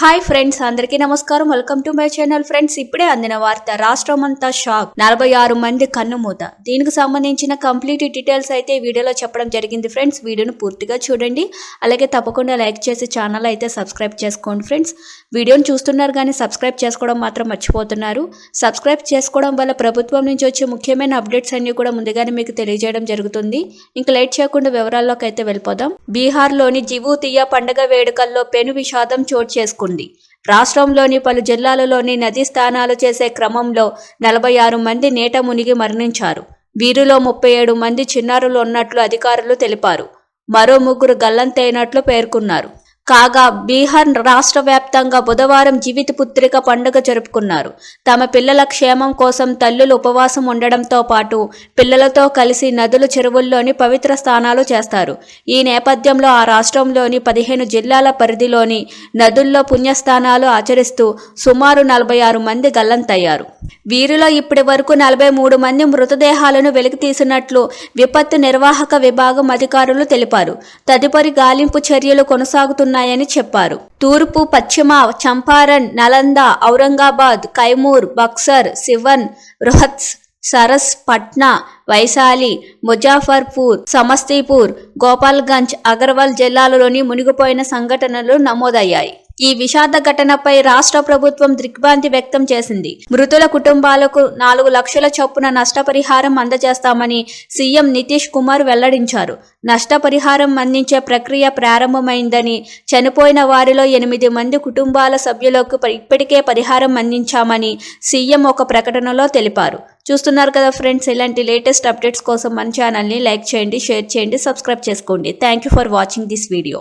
Hi friends అందరికీ నమస్కారం. Welcome to my channel friends. ఇప్పుడే అందిన వార్త రాష్ట్రం అంతా షాక్. నలభై ఆరు మంది కన్నుమూత. దీనికి సంబంధించిన కంప్లీట్ డీటెయిల్స్ అయితే వీడియోలో చెప్పడం జరిగింది ఫ్రెండ్స్. వీడియోను పూర్తిగా చూడండి. అలాగే తప్పకుండా లైక్ చేసి ఛానల్ అయితే సబ్స్క్రైబ్ చేసుకోండి ఫ్రెండ్స్. వీడియోను చూస్తున్నారు కానీ సబ్స్క్రైబ్ చేసుకోవడం మాత్రం మర్చిపోతున్నారు. సబ్స్క్రైబ్ చేసుకోవడం వల్ల ప్రభుత్వం నుంచి వచ్చే ముఖ్యమైన అప్డేట్స్ అన్ని కూడా ముందుగానే మీకు తెలియజేయడం జరుగుతుంది. ఇంకా లేట్ చేయకుండా వివరాల్లోకి అయితే వెళ్ళిపోదాం. బీహార్లోని జివూతియా పండుగ వేడుకల్లో పెను విషాదం చోటు చేసుకుంది. రాష్ట్రంలోని పలు జిల్లాలలోని నదీ స్నానాలు చేసే క్రమంలో నలభై ఆరు మంది నీట మునిగి మరణించారు. వీరిలో ముప్పై ఏడు మంది చిన్నారులు ఉన్నట్లు అధికారులు తెలిపారు. మరో ముగ్గురు గల్లంతైనట్లు పేర్కొన్నారు. కాగా బీహార్ రాష్ట్ర వ్యాప్తంగా బుధవారం జీవిత పుత్రిక పండుగ జరుపుకున్నారు. తమ పిల్లల క్షేమం కోసం తల్లులు ఉపవాసం ఉండడంతో పాటు పిల్లలతో కలిసి నదుల చెరువుల్లోని పవిత్ర స్నానాలు చేస్తారు. ఈ నేపథ్యంలో ఆ రాష్ట్రంలోని పదిహేను జిల్లాల పరిధిలోని నదుల్లో పుణ్యస్థానాలు ఆచరిస్తూ సుమారు నలభై ఆరు మంది గల్లంతయ్యారు. వీరిలో ఇప్పటి వరకు నలభై మూడు మంది మృతదేహాలను వెలికితీసినట్లు విపత్తు నిర్వాహక విభాగం అధికారులు తెలిపారు. తదుపరి గాలింపు చర్యలు కొనసాగుతున్నాయి ఉన్నాయని చెప్పారు. తూర్పు పశ్చిమ చంపారణ్ నలంద ఔరంగాబాద్ కైమూర్ బక్సర్ సివన్ బృహత్స్ సరస్ పట్నా వైశాలి ముజాఫర్పూర్ సమస్తీపూర్ గోపాల్గంజ్ అగర్వాల్ జిల్లాలలోని మునిగిపోయిన సంఘటనలు నమోదయ్యాయి. ఈ విషాద ఘటనపై రాష్ట్ర ప్రభుత్వం దిగ్భ్రాంతి వ్యక్తం చేసింది. మృతుల కుటుంబాలకు నాలుగు లక్షల చొప్పున నష్టపరిహారం అందజేస్తామని సీఎం నితీష్ కుమార్ వెల్లడించారు. నష్టపరిహారం అందించే ప్రక్రియ ప్రారంభమైందని చనిపోయిన వారిలో ఎనిమిది మంది కుటుంబాల సభ్యులకు ఇప్పటికే పరిహారం అందించామని సీఎం ఒక ప్రకటనలో తెలిపారు. చూస్తున్నారు కదా ఫ్రెండ్స్ ఇలాంటి లేటెస్ట్ అప్డేట్స్ కోసం మన ఛానల్ని లైక్ చేయండి షేర్ చేయండి సబ్స్క్రైబ్ చేసుకోండి. Thank you for watching this video.